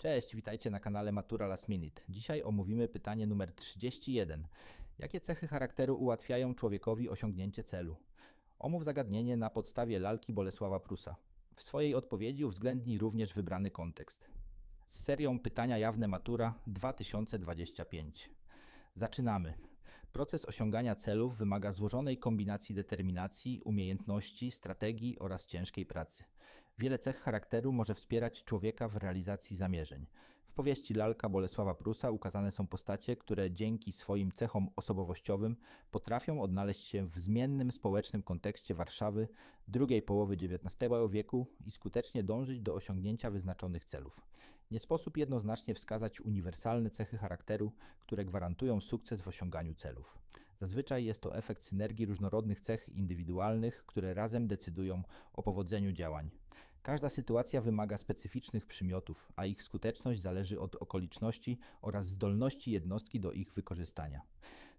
Cześć, witajcie na kanale Matura Last Minute. Dzisiaj omówimy pytanie numer 31. Jakie cechy charakteru ułatwiają człowiekowi osiągnięcie celu? Omów zagadnienie na podstawie lalki Bolesława Prusa. W swojej odpowiedzi uwzględnij również wybrany kontekst. Z serią Pytania Jawne Matura 2025. Zaczynamy. Proces osiągania celów wymaga złożonej kombinacji determinacji, umiejętności, strategii oraz ciężkiej pracy. Wiele cech charakteru może wspierać człowieka w realizacji zamierzeń. Powieści Lalka Bolesława Prusa ukazane są postacie, które dzięki swoim cechom osobowościowym potrafią odnaleźć się w zmiennym społecznym kontekście Warszawy drugiej połowy XIX wieku i skutecznie dążyć do osiągnięcia wyznaczonych celów. Nie sposób jednoznacznie wskazać uniwersalne cechy charakteru, które gwarantują sukces w osiąganiu celów. Zazwyczaj jest to efekt synergii różnorodnych cech indywidualnych, które razem decydują o powodzeniu działań. Każda sytuacja wymaga specyficznych przymiotów, a ich skuteczność zależy od okoliczności oraz zdolności jednostki do ich wykorzystania.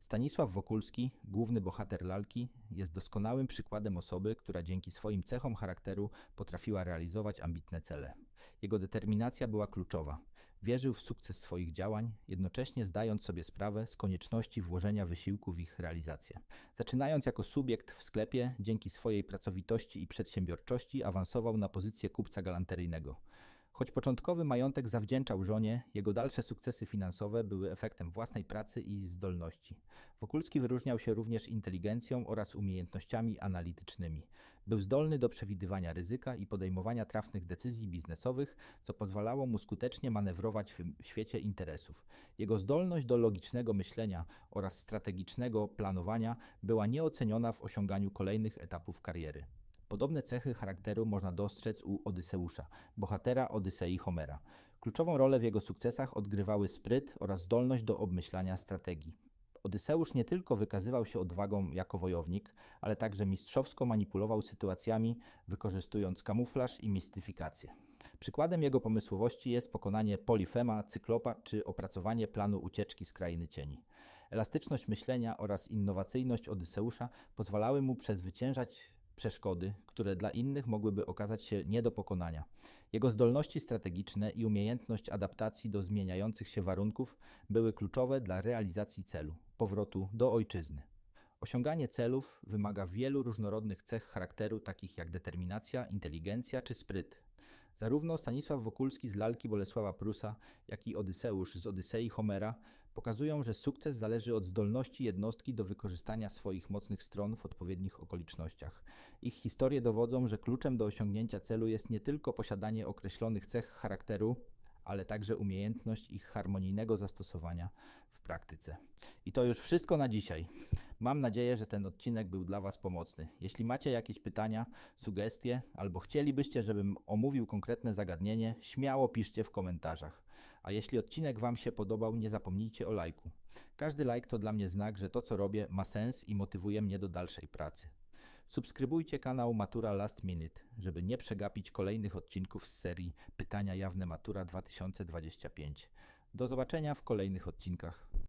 Stanisław Wokulski, główny bohater lalki, jest doskonałym przykładem osoby, która dzięki swoim cechom charakteru potrafiła realizować ambitne cele. Jego determinacja była kluczowa. Wierzył w sukces swoich działań, jednocześnie zdając sobie sprawę z konieczności włożenia wysiłku w ich realizację. Zaczynając jako subiekt w sklepie, dzięki swojej pracowitości i przedsiębiorczości awansował na pozycję kupca galanteryjnego. Choć początkowy majątek zawdzięczał żonie, jego dalsze sukcesy finansowe były efektem własnej pracy i zdolności. Wokulski wyróżniał się również inteligencją oraz umiejętnościami analitycznymi. Był zdolny do przewidywania ryzyka i podejmowania trafnych decyzji biznesowych, co pozwalało mu skutecznie manewrować w świecie interesów. Jego zdolność do logicznego myślenia oraz strategicznego planowania była nieoceniona w osiąganiu kolejnych etapów kariery. Podobne cechy charakteru można dostrzec u Odyseusza, bohatera Odysei Homera. Kluczową rolę w jego sukcesach odgrywały spryt oraz zdolność do obmyślania strategii. Odyseusz nie tylko wykazywał się odwagą jako wojownik, ale także mistrzowsko manipulował sytuacjami, wykorzystując kamuflaż i mistyfikację. Przykładem jego pomysłowości jest pokonanie Polifema, Cyklopa czy opracowanie planu ucieczki z krainy cieni. Elastyczność myślenia oraz innowacyjność Odyseusza pozwalały mu przezwyciężać przeszkody, które dla innych mogłyby okazać się nie do pokonania. Jego zdolności strategiczne i umiejętność adaptacji do zmieniających się warunków były kluczowe dla realizacji celu powrotu do ojczyzny. Osiąganie celów wymaga wielu różnorodnych cech charakteru, takich jak determinacja, inteligencja czy spryt. Zarówno Stanisław Wokulski z lalki Bolesława Prusa, jak i Odyseusz z Odysei Homera pokazują, że sukces zależy od zdolności jednostki do wykorzystania swoich mocnych stron w odpowiednich okolicznościach. Ich historie dowodzą, że kluczem do osiągnięcia celu jest nie tylko posiadanie określonych cech charakteru, ale także umiejętność ich harmonijnego zastosowania w praktyce. I to już wszystko na dzisiaj. Mam nadzieję, że ten odcinek był dla Was pomocny. Jeśli macie jakieś pytania, sugestie albo chcielibyście, żebym omówił konkretne zagadnienie, śmiało piszcie w komentarzach. A jeśli odcinek Wam się podobał, nie zapomnijcie o lajku. Każdy like to dla mnie znak, że to co robię ma sens i motywuje mnie do dalszej pracy. Subskrybujcie kanał Matura Last Minute, żeby nie przegapić kolejnych odcinków z serii Pytania Jawne Matura 2025. Do zobaczenia w kolejnych odcinkach.